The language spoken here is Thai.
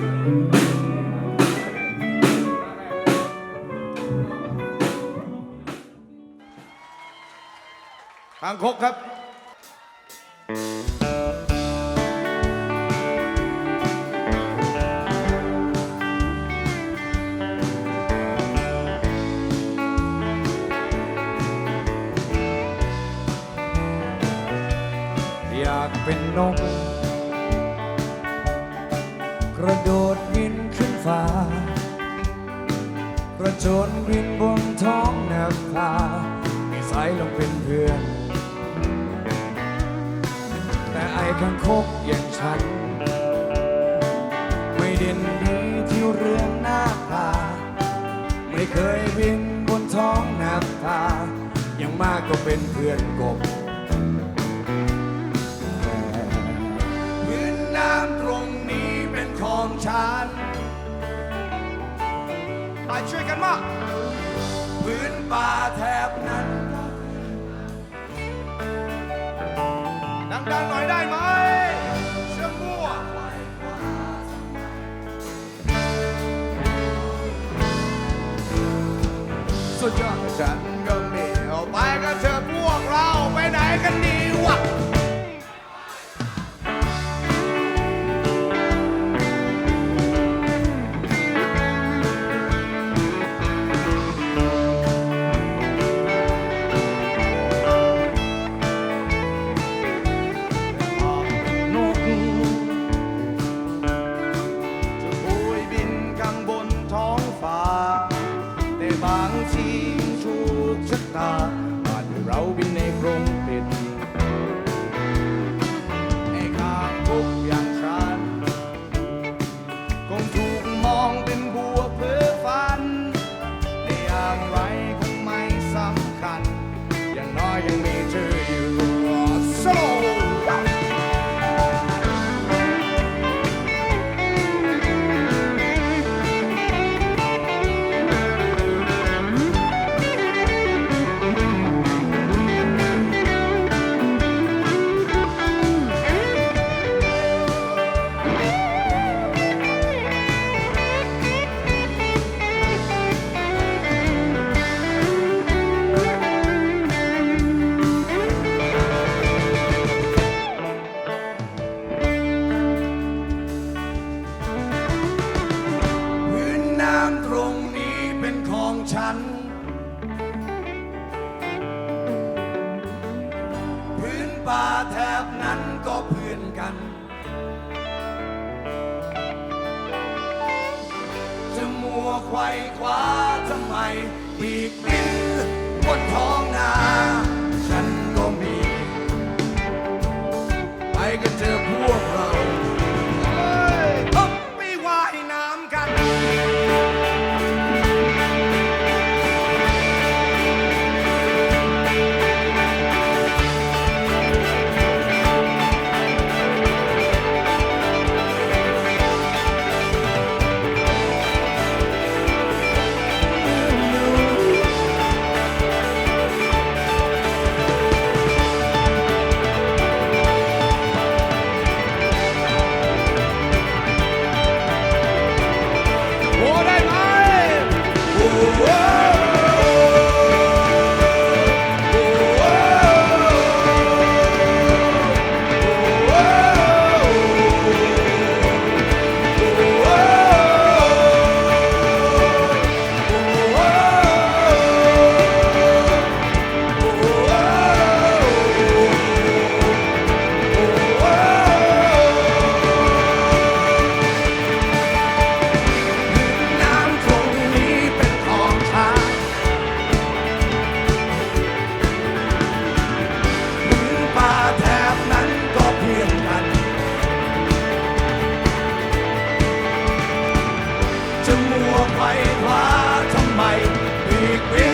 ทางคกครับอยากเป็นนก ระโดดบินขึ้นฟ้ากระโจนบินบนท้องนภาไม่สายลงเป็นเพื่อน แต่ไอ้ข้างคกอย่างฉัน ไม่เด่นดีที่เรื่องหน้าตาไม่เคยบินบนท้องนภาย่างมากก็เป็นเพื่อนกบ พื้นป่าแถบนั้น ดังๆหน่อยได้ไหมเชื่อมั่วสุดยอดฉัน แต่บาง ป่าแถบนั้นก็เพื่อนกัน จะมัวไขว้คว้าทำไม จะมัวไขว้คว้าทำไมอีกเพีย